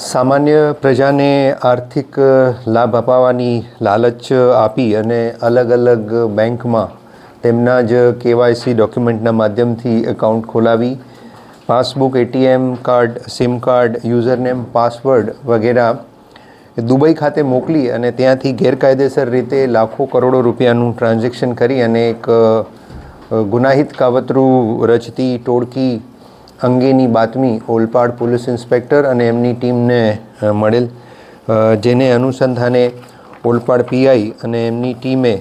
સામાન્ય પ્રજાને આર્થિક લાભ અપાવવાની લાલચ આપી અને અલગ અલગ બેંકમાં તેમના જ કેવાયસી ડોક્યુમેન્ટના માધ્યમથી એકાઉન્ટ ખોલાવી, passbook, ATM card, SIM card, username, password વગેરે દુબઈ ખાતે મોકલી અને ત્યાંથી ગેરકાયદેસર રીતે લાખો કરોડો રૂપિયાનું ટ્રાન્ઝેક્શન કરી અને એક ગુનાહિત કાવતરું રચતી, ટોળકી અંગેની બાતમી ઓલપાડ પોલીસ ઇન્સ્પેક્ટર અને એમની ટીમને મળેલ જેને અનુસંધાને ઓલપાડ પીઆઈ અને એમની ટીમે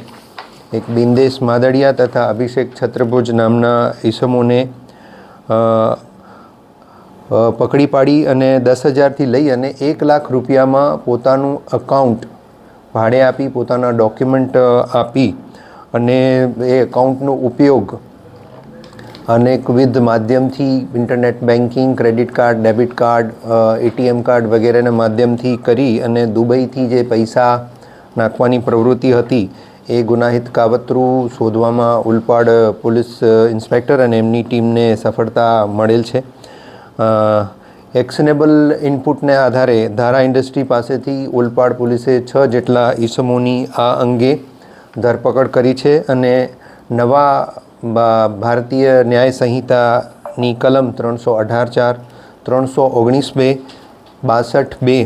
એક બિંદેશ માદડિયા તથા અભિષેક છત્રભુજ નામના ઈસમોને પકડી પાડી અને દસ હજારથી લઈ અને એક લાખ રૂપિયામાં પોતાનું અકાઉન્ટ ભાડે આપી, પોતાના ડોક્યુમેન્ટ આપી અને એ એકાઉન્ટનો ઉપયોગ અનેકવિધ માધ્યમથી internet banking credit card, debit card ATM card વગેરેના માધ્યમથી કરી અને દુબઈથી જે પૈસા નાખવાની પ્રવૃત્તિ હતી એ ગુનાહિત કાવતરું શોધવામાં ઉલપાડ પોલીસ ઇન્સ્પેક્ટર અને એમની ટીમને સફળતા મળેલ છે. એક્શનેબલ ઇનપુટને આધારે ધારા ઇન્ડસ્ટ્રી પાસેથી ઓલપાડ પોલીસે છ જેટલા ઈસમોની આ અંગે ધરપકડ કરી છે અને નવા ભારતીય ન્યાય સંહિતાની કલમ ત્રણસો અઢાર ચાર, ત્રણસો ઓગણીસ બે, બાસઠ બે,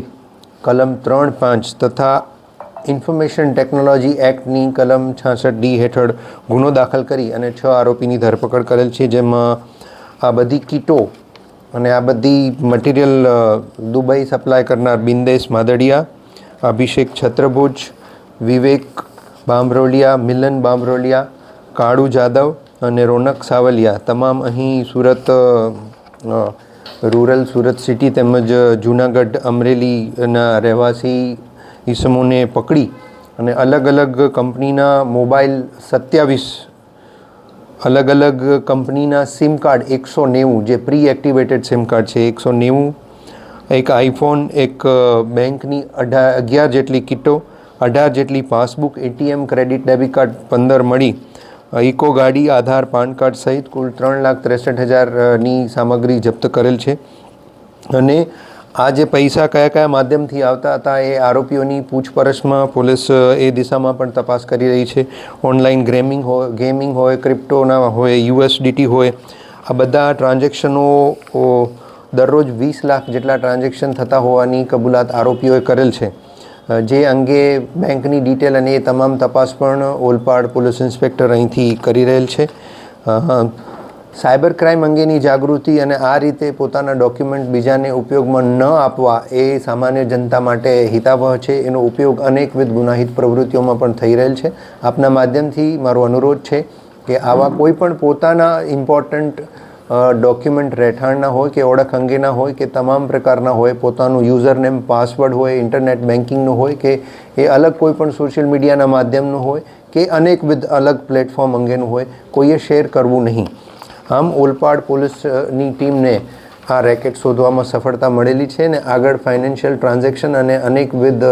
કલમ ત્રણ પાંચ તથા ઇન્ફોર્મેશન ટેકનોલોજી એક્ટની કલમ છાસઠ ડી હેઠળ ગુનો દાખલ કરી અને છ આરોપીની ધરપકડ કરેલ છે, જેમાં આ બધી કીટો અને આ બધી મટીરિયલ દુબઈ સપ્લાય કરનાર બિંદેશ માદડિયા, અભિષેક છત્રભુજ, વિવેક બામરોલિયા, મિલન બામરોલિયા, કાળુ જાદવ અને રોનક સાવલિયા તમામ અહીં સુરત રૂરલ સુરત સિટી તેમજ જૂનાગઢ અમરેલીના રહેવાસી ઈસમોને પકડી અને અલગ અલગ કંપનીના મોબાઈલ સત્યાવીસ, અલગ અલગ કંપનીના સિમ કાર્ડ એકસો નેવું, જે પ્રી એક્ટિવેટેડ સિમ કાર્ડ છે, એકસો નેવું, એક આઈફોન, એક બેંકની અઢાર અગિયાર જેટલી કિટો, અઢાર જેટલી passbook, ATM, credit, debit card પંદર મળી. ઇકો ગાડી, આધાર, પાન કાર્ડ સહિત કુલ ત્રણ લાખ ત્રેસઠ હજારની સામગ્રી જપ્ત કરેલ છે. અને આ જે પૈસા કયા કયા માધ્યમથી આવતા હતા એ આરોપીઓની પૂછપરછમાં પોલીસ એ દિશામાં પણ તપાસ કરી રહી છે. ઓનલાઈન ગેમિંગ હોય ગેમિંગ હોય, ક્રિપ્ટોના હોય, યુએસડીટી હોય, આ બધા ટ્રાન્ઝેક્શનો દરરોજ વીસ લાખ જેટલા ટ્રાન્ઝેક્શન થતા હોવાની કબૂલાત આરોપીઓએ કરેલ છે. જે અંગે બેંકની ડિટેલ અને એ તમામ તપાસ પણ ઓલપાડ પોલીસ ઇન્સ્પેક્ટર અહીંથી કરી રહેલ છે. સાયબર ક્રાઇમ અંગેની જાગૃતિ અને આ રીતે પોતાના ડોક્યુમેન્ટ બીજાને ઉપયોગમાં ન આપવા એ સામાન્ય જનતા માટે હિતાવહ છે. એનો ઉપયોગ અનેકવિધ ગુનાહિત પ્રવૃત્તિઓમાં પણ થઈ રહેલ છે. આપના માધ્યમથી મારો અનુરોધ છે કે આવા કોઈ પણ પોતાના ઇમ્પોર્ટન્ટ ડોક્યુમેન્ટ રહેઠાણના હોય કે ઓળખ અંગેના હોય કે તમામ પ્રકારના હોય, પોતાનું યુઝર નેમ પાસવર્ડ હોય ઇન્ટરનેટ બેન્કિંગનું હોય કે એ અલગ કોઈ પણ સોશિયલ મીડિયાના માધ્યમનું હોય કે અનેકવિધ અલગ પ્લેટફોર્મ અંગેનું હોય, કોઈએ શેર કરવું નહીં. આમ ઓલપાડ પોલીસની ટીમને આ રેકેટ શોધવામાં સફળતા મળેલી છે અને આગળ ફાઇનાન્શિયલ ટ્રાન્ઝેક્શન અને અનેકવિધ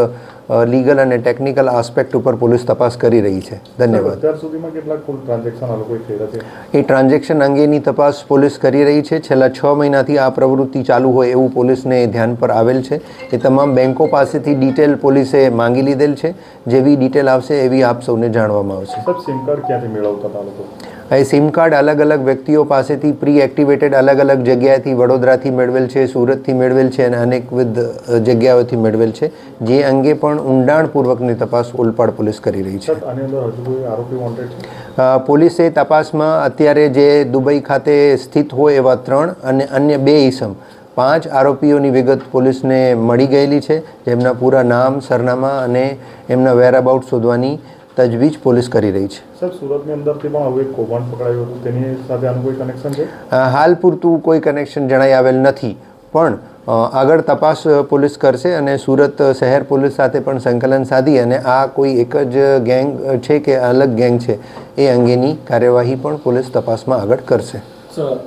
લીગલ અને ટેકનિકલ આસ્પેક્ટ ઉપર પોલીસ તપાસ કરી રહી છે. ધન્યવાદ. અત્યાર સુધીમાં કેટલા કુલ ટ્રાન્ઝેક્શન આ લોકોએ કર્યા છે? એ ટ્રાન્ઝેક્શન અંગેની તપાસ પોલીસ કરી રહી છે. છેલ્લા છ મહિનાથી આ પ્રવૃત્તિ ચાલુ હોય એવું પોલીસને ધ્યાન પર આવેલ છે. એ તમામ બેંકો પાસેથી ડિટેલ પોલીસે માંગી લીધેલ છે. જેવી ડિટેલ આવશે એવી આપ સૌને જાણવામાં આવશે. સિમ કાર્ડ ક્યાંથી મેળવતા હતા લોકો? એ સિમ કાર્ડ અલગ અલગ વ્યક્તિઓ પાસેથી પ્રી એક્ટિવેટેડ અલગ અલગ જગ્યાએથી વડોદરાથી મેળવેલ છે સુરતથી મેળવેલ છે અને અનેકવિધ જગ્યાઓથી મેળવેલ છે જે અંગે પણ ઊંડાણપૂર્વકની તપાસ ઓલપાડ પોલીસ કરી રહી છે. પોલીસે તપાસમાં અત્યારે જે દુબઈ ખાતે સ્થિત હોય એવા ત્રણ અને અન્ય બે ઈસમ પાંચ આરોપીઓની વિગત પોલીસને મળી ગયેલી છે જેમના પૂરા નામ સરનામા અને એમના વેરાબાઉટ શોધવાની તજવીજ પોલીસ કરી રહી છે. સર સુરતની અંદરથી પણ હવે કૌભાંડ પકડાયું હતું. તેની સાથે આનું કોઈ કનેક્શન છે? હાલ પૂરતું કોઈ કનેક્શન જણાઈ આવેલ નથી. પણ આગળ તપાસ પોલીસ કરશે અને સુરત શહેર પોલીસ સાથે પણ સંકલન સાધી અને આ કોઈ એક જ ગેંગ છે કે અલગ ગેંગ છે એ અંગેની કાર્યવાહી પણ પોલીસ તપાસમાં આગળ કરશે. સર